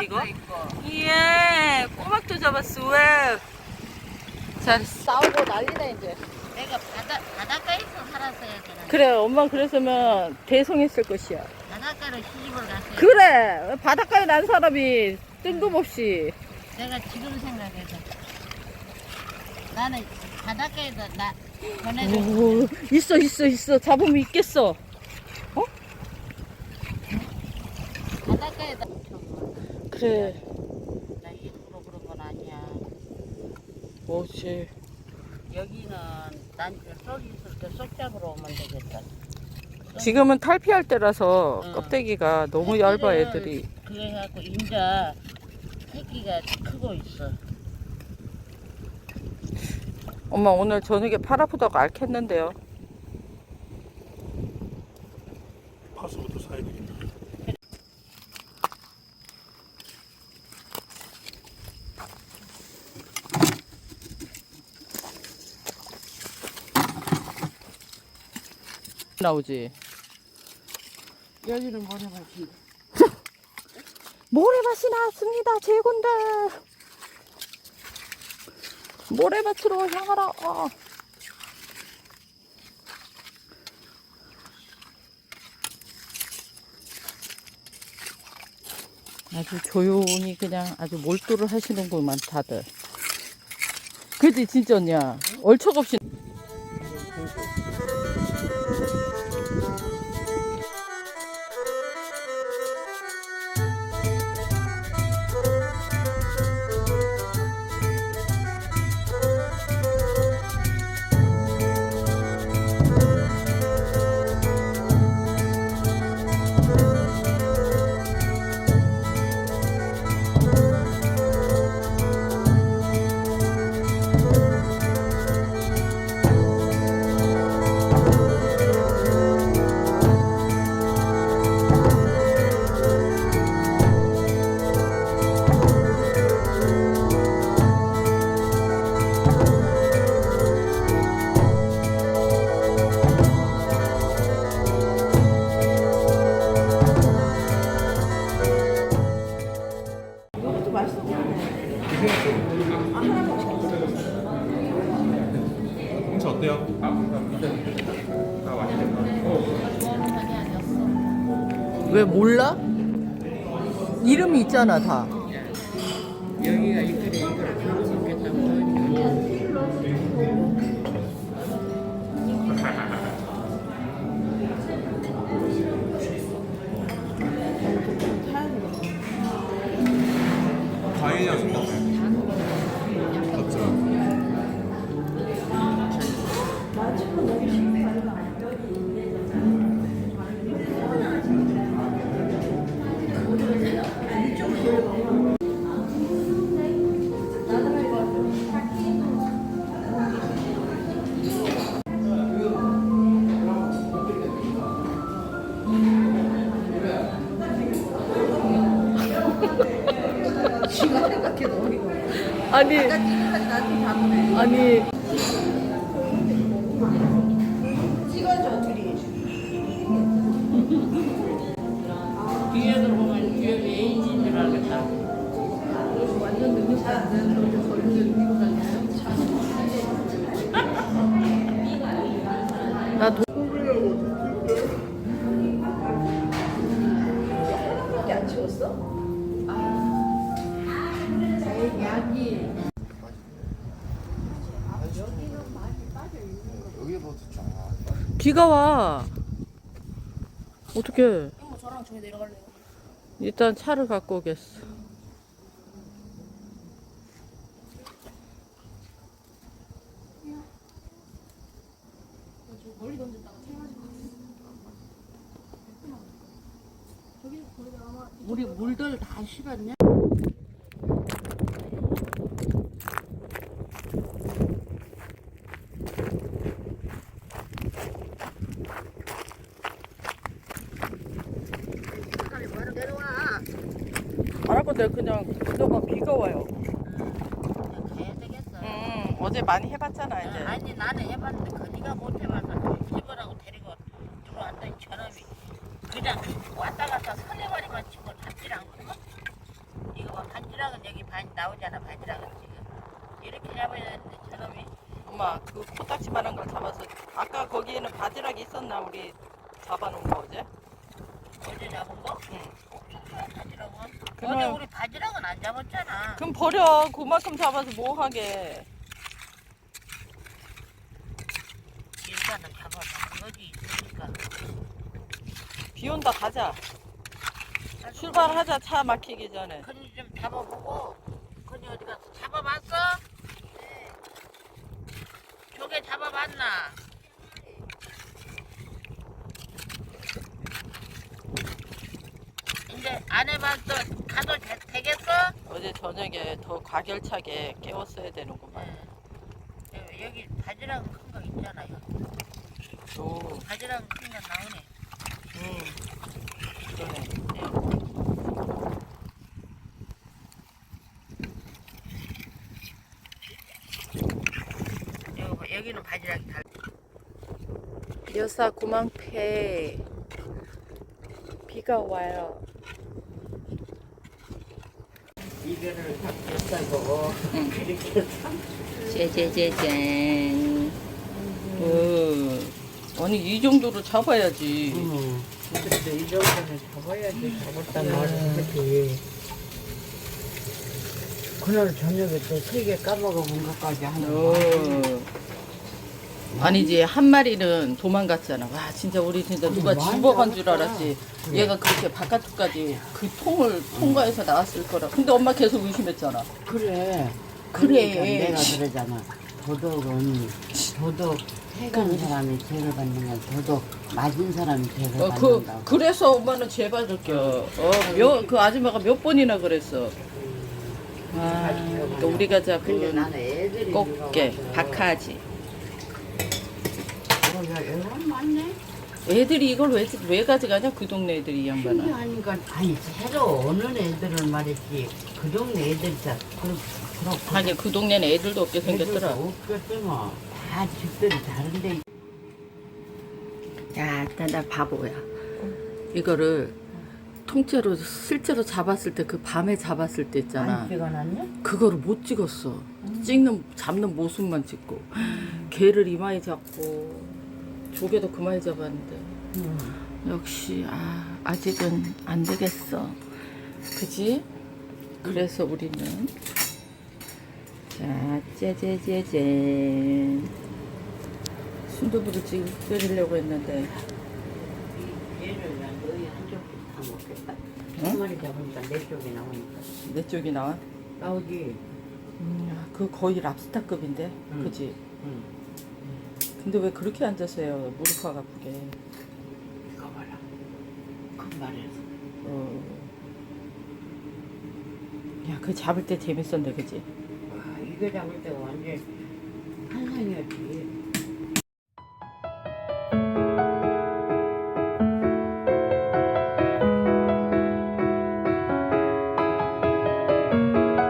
고동이더라 이거? 예 꼬막도 잡았어 왜? 잘했어 싸우고 난리네 이제. 내가 바다 바닷가에서 살았어야 되나? 그래 엄마 그랬으면 대성했을 것이야 바닷가로 시집을 갔어요. 그래 바닷가에 난 사람이 뜬금없이 내가 지금 생각해서 나는 바닷가에서 나 보내줘. 오, 있어 있어 있어 잡으면 있겠어 바닷가에다. 그래 나 일부러 그런 건 아니야. 뭐지 여기는 난쏙 있을 때쏙 잡으러 오면 되겠다. 지금은 탈피할 때라서 응. 껍데기가 너무 얇아 애들이 그래갖고 인자 새끼가 크고 있어. 엄마 오늘 저녁에 팔 아프다고 앓겠는데요 파스부터 사야 되겠다. 나오지? 여기는 모래밭이. 모래밭이 나왔습니다 제군들. 모래밭으로 향하라. 어. 아주 조용히 그냥 아주 몰두를 하시는구만 다들. 그지 진짜 언니야 얼척없이 이름이 있잖아 다 여기가 이끌이 이끌 좋겠다고. 과일이랑 생각해. 아니. 아니. 뒤에서 보면 여기 에이지인 줄 알겠다. 나 비가 와. 어떻게? 일단 차를 갖고 오겠어. 우리 물들 다 실었냐? 건데 그냥 그동안 비가 와요. 가야 되겠어. 음, 어제 많이 해봤잖아 이제. 아니 나는 해봤는데 그니가 못 해봐서 집어라고 데리고 들어왔더니 저놈이 그냥 왔다 갔다 서네마리만 치고 잡질 않거든. 이거 봐 반지락은 여기 반 나오잖아 반지락은 지금 이렇게 잡아야 되는데 저놈이 엄마 그 코딱지만한 걸 잡아서 아까 거기에는 바지락이 있었나 우리 잡아놓은 거 어제? 어제 잡은 거? 응. 바지락은? 그럼- 어제 우리 바지락은 안 잡았잖아. 그럼 버려 그만큼 잡아서 뭐 하게 일단은 잡아먹는 거지 있으니까. 비 온다 가자 출발하자 차 막히기 전에 큰이 좀 잡아보고 큰이 어디 가서 잡아봤어? 네. 조개 잡아봤나? 이제 안 해봤어 가도 되, 되겠어? 어제 저녁에 더 과결차게 깨웠어야 되는구만 네. 여기 바지락 큰 거 있잖아요. 오, 바지락 큰 거 나오네. 음, 그러네 여기, 봐, 여기는 바지락이 달. 여사 구망패 비가 와요 이거를 이렇게 째째째짠 어, 아니 이 정도로 잡아야지 응. 그래도 이 정도는 잡아야지 잡았단 말을 하지. 그날 저녁에 또 세 개 까먹어 본 것까지 하는 어. 거. 아니지 한 마리는 도망갔잖아 와 진짜 우리 진짜 누가 집어간 줄. 알았지 얘가 그렇게 바깥쪽까지 그 통을 통과해서 나왔을 거라 근데 엄마 계속 의심했잖아 그래. 그래. 그러니까 내가 그러잖아. 도덕은 도덕 해간 사람이 죄를 받는 건 도덕 맞은 사람이 죄를 어, 그, 받는다고. 그래서 엄마는 죄 받을 겨. 어, 몇, 그 아줌마가 몇 번이나 그랬어. 아, 그러니까 우리가 근데 잡은 나는 애들이 꽃게, 박하지. 어, 야. 애들이 이걸 왜, 왜 가져가냐? 그 동네 애들이 이 양반은. 하니까 아니 새로 오는 애들을 말했지 그 동네 애들 다 그렇 그렇고 하긴 그 동네는 애들도 없게 생겼더라. 없겠지 뭐다 집들이 다른데 야, 나, 나 바보야. 이거를 통째로 실제로 잡았을 때 그 밤에 잡았을 때 있잖아. 안 찍어놨냐? 그거를 못 찍었어. 찍는 잡는 모습만 찍고 개를 이마에 잡고 조개도 그마에 잡았는데 역시 아 아직은 안 되겠어. 그지? 그래서 우리는 자 짜자자잔 순두부를 지금 끓이려고 했는데 얘를 난 너희 한쪽 다 먹겠다 응? 한 마리 잡으니까 내 나오니까 내 쪽이 나와? 나오지 음, 그 거의 랍스타급인데, 응. 그지? 응 근데 왜 그렇게 앉아서요? 무릎팍 아프게. 이거 봐라. 금발이라서. 어. 야, 그 잡을 때 재밌었는데, 그지? 와, 이거 잡을 때 완전 환상이었지.